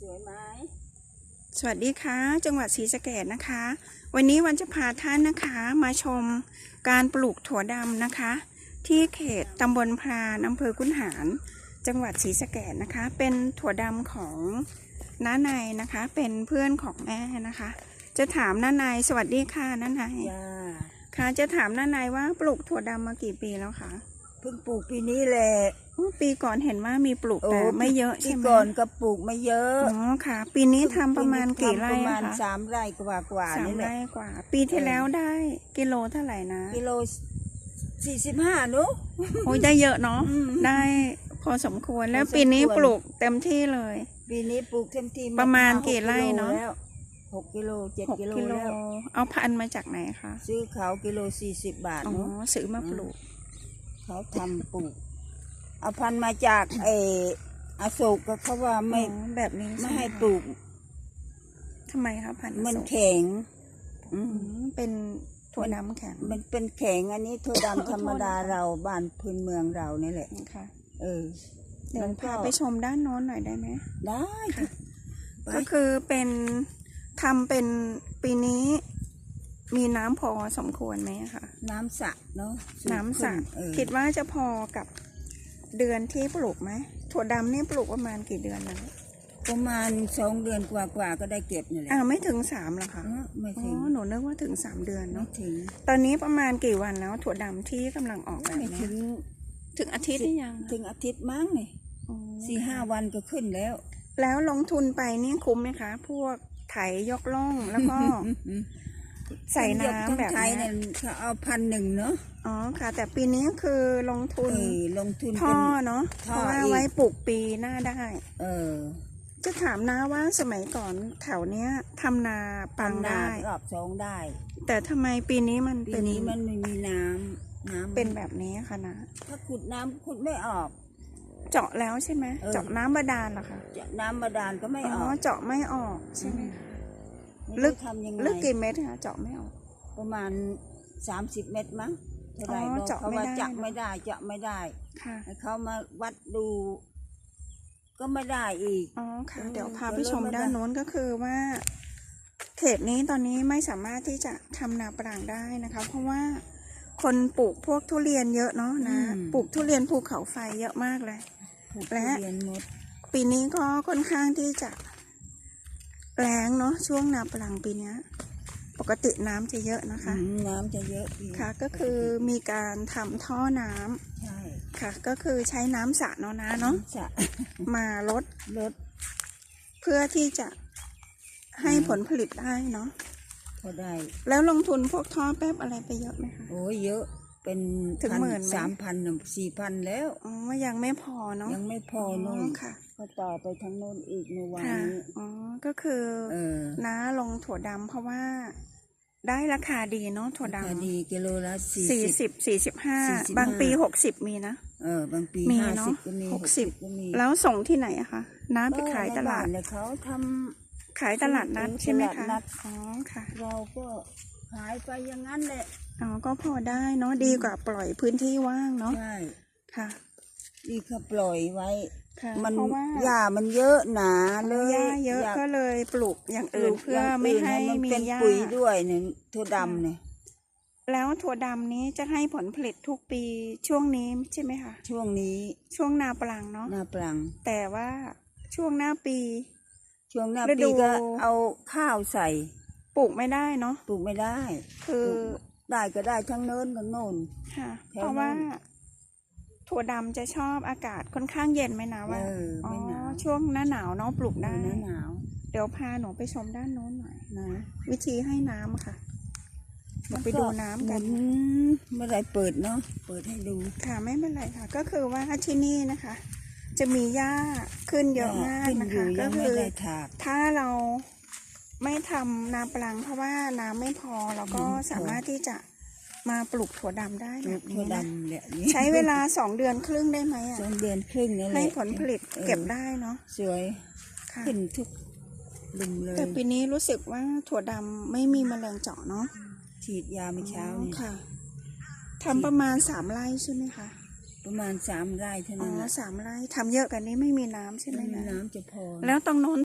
สวยไหมสวัสดีค่ะ จังหวัดศรีสะเกษนะคะ วันนี้วันจะพาท่านนะคะมาชมการปลูกถั่วดำนะคะ ที่เขตตำบลพรานอำเภอคุนหาร จังหวัดศรีสะเกษนะคะ เป็นถั่วดำของน้านายนะคะ เป็นเพื่อนของแม่นะคะ จะถามน้านายสวัสดีค่ะน้านายจ้าค่ะจะถามน้านายว่าปลูกถั่วดำมากี่ปีแล้วคะเพิ่งปลูกปีนี้แหละอ๋อ ปีก่อนเห็นว่ามีปลูกแต่ไม่เยอะปีใช่ไหมก่อนก็ปลูกไม่เยอะอ๋อค่ะ ปีนี้ทำประมาณกี่ไร่ประมาอะณคะสามไร่กว่ากว่าสามนี่แหละไร่กว่า ปีที่แล้วได้กิโลเท่าไหร่นะ กิโลสี่สิบห้านุโอ้ยได้เยอะเนาะอืมได้พอสมควรแล้วพอสมควรปีนี้ปลูกเต็มที่เลย ปีนี้ปลูกเต็มที่ประมาณหกี่ไร่เนอะแล้วหกกิโลเจ็ดหกกิโลกิโลแล้วเอาพันธุ์มาจากไหนคะซื้อเขากิโลสี่สิบบาทอ๋อเนาะซื้อมาปลูก เขาทำปลูก เอาพันธุ์มาจากเอออโศกก็เขาว่าไม่อ๋อแบบนี้ไม่ช่ให้คะปลูกทำไมคะพันธุ์มันอโศกแข็งอือืมมเป็นถั่วดำแข็งมันเป็นแข็งอันนี้ถั่วดำธรรมดาเราบ้านพื้นเมืองเรานี่แหละค่ะเออ เดี๋ยวมันก็ พาไปชมด้านโน้นหน่อยได้ไหม ได้ค่ะ ไป ก็คือเป็นทำเป็นปีนี้ มีน้ำพอสมควรไหมคะน้ำสระเนาะสูงน้ำสระขึ้เออคิดว่าจะพอกับ เดือนที่ปลูกไหมถั่วดำนี่ปลูกประมาณกี่เดือนนะประมาณสองเดือนกว่าๆก็ได้เก็บนี่แหละอ้าวไม่ถึงสามหรอคะเออไม่อ๋ถึงอหนูนึกว่าถึงสามเดือนไม่เนาะถึง ตอนนี้ประมาณกี่วันแล้ว ถั่วดำที่กำลังออกแบบไม่เนี้ถึยงถึงอาทิตย์หรือยังถึงอาทิตย์มั้งนี่อ๋อสี่ห้าวันก็ขึ้นแล้ว แล้วลงทุนไปนี่คุ้มไหมคะ พวกไถยกล่องแล้วก็ ใส่น้ำแบบไทยเนี้เนี่ยยเขาเอาพันหนึ่งเนาะ อ๋อค่ะ แต่ปีนี้คือลงทุนเออลงทุนท่เป็อน เนาะท่เพอราะว่าอีก ไว้ปลูกปีหน้าได้ เออจะถามนะว่าสมัยก่อนแถวเนี้ยทำนาปังทำนาได้ รอบสองได้ แต่ทำไมปีนี้มันปีเป็นนี้มันไม่มีน้ำน้ำเป็นแบบนี้คะนะ ถ้าขุดน้ำขุดไม่ออก เจาะแล้วใช่ไหมเออ เจาะน้ำบาดาลเหรอคะจะน้ำบาดาลก็ไม่อ๋อออก เจาะไม่ออกใช่ไหมคะไม่ ลึรู้กทำยังไงลึกกี่เมตรคะเจาะไม่ออก ประมาณสามสิบเมตรมั้งเท่าไหร่อ๋อบอกเจาะเขาไม่ว่าได้จะเนอะไม่ได้จะไม่ได้ค่ะให้เขามาวัดดู ก็ไม่ได้อีก อ๋อค่ะเออเดี๋ยวพาเดี๋ยวไปชมเริ่มด้านโน้นก็คือว่า เขตนี้ตอนนี้ไม่สามารถที่จะทำนาปรังได้นะคะ เพราะว่าคนปลูกพวกทุเรียนเยอะเนาะนะปลูกทุเรียนภูเขาไฟเยอะมากเลยผูกและเรียนหมด ปีนี้ก็ค่อนข้างที่จะ แรงเนาะช่วงนาปลังปีเนี้ยปกติน้ำจะเยอะนะคะอืมน้ำจะเยอะอีกค่ะ ก็คือมีการทำท่อน้ำใช่ค่ะ ก็คือใช้น้ำสระเนาะนะเนาะจะมาลดลด เพื่อที่จะให้ผลผลิตได้เนาะพอได้ แล้วลงทุนพวกท่อแป๊บอะไรไปเยอะไหมคะ โอ้ยเยอะ เป็นถึงหมื่นไหม สามพันสี่พันแล้ว อ๋อยังไม่พอเนาะยังไม่พออ๋นู่อนค่ะ ก็ต่อไปทางโน้นอีกในวันค่ะ นี้อ๋อ ก็คือเออน้าลงถั่วดำเพราะว่า ได้ราคาดีเนาะถั่วราคาดำดีกิโลละสี่สี่สิสิบบสี่สิบห้า45บางปีหกสิบมีนะ เออบางปีมีห้าเนสิอะบก็มีหกสิบ ก็มีแล้วส่งที่ไหนอะคะน้าไปขายตลาดก็ในบ้นเนี่ยเขาทำ ขายตลาดนัดเออใช่ไหมตลาคะดนัด อ๋อค่ะ เราก็ ขายไปอย่างนั้นแหละอ๋อก็พอได้เนาะดีกว่าปล่อยพื้นที่ว่างเนาะใช่ค่ะนี่เขาปล่อยไว้ค่ะมันเพราะว่าหญ้ามันเยอะหนาเลยหญ้าเยอะากก็เลยปลูกอย่างอื่นปลูกเพื่ออย่างไม่อื่นให้มันมีเป็นหญ้าปุ๋ยด้วยเนี่ยถั่วดำเนี่ยแล้วถั่วดำนี้จะให้ผลผลิตทุกปีช่วงนี้ใช่ไหมคะช่วงนี้ช่วงนาปลังเนาะหน้าปลัง แต่ว่าช่วงหน้าปี ช่วงหน้าฤดูปีก็เอาข้าวใส่ ปลูกไม่ได้เนาะปลูกไม่ได้ คือปลูกได้ก็ได้ทั้งเนินทั้งโน่นค่ะแถวเพราะว่านั้นถั่วดำจะชอบอากาศค่อนข้างเย็นไหมนะว่าเออไม่หนาวช่วงหน้าหนาวเนาะปลูกได้หน้าหนาว เดี๋ยวพาหนูไปชมด้านโน้นหน่อยนะวิธีให้น้ำค่ะเราไปดูน้ำกันหมุเมื่อไหรเปิดเนาะเปิดให้ดูค่ะไม่เป็นไรค่ะ ก็คือว่าที่นี่นะคะ จะมีหญ้าขึ้นเยอะมากขึ้นนะอยู่คะยัก็งไม่คือได้ถากถ้าเรา ไม่ทำนาปลังเพราะว่าน้ำไม่พอเราก็น้ำไม่พอสามารถที่จะมาปลูกถั่วดำได้ปแบลูกบถั่วนี้นะดำเนี่ยนี่ใช้เวลาสองเดือนครึ่งได้ไหมอะสองเดือนครึ่งนี่แหละให้ผลผลิตออเก็บได้เนาะสวยค่ะขึ้นทุกลุมเลยแต่ปีนี้รู้สึกว่าถั่วดำไม่มีแมลงเจาะเนาะฉีดยาเมื่อเช้านี่ค่ะทำประมาณสามไร่ใช่ไหมคะประมาณสามไร่เท่าอ๋อนั้นแหละสามไร่ทำเยอะกันนี้ไม่มีน้ำใช่ไหมไม่มีนะน้ำจะพอแล้วตรงโน้น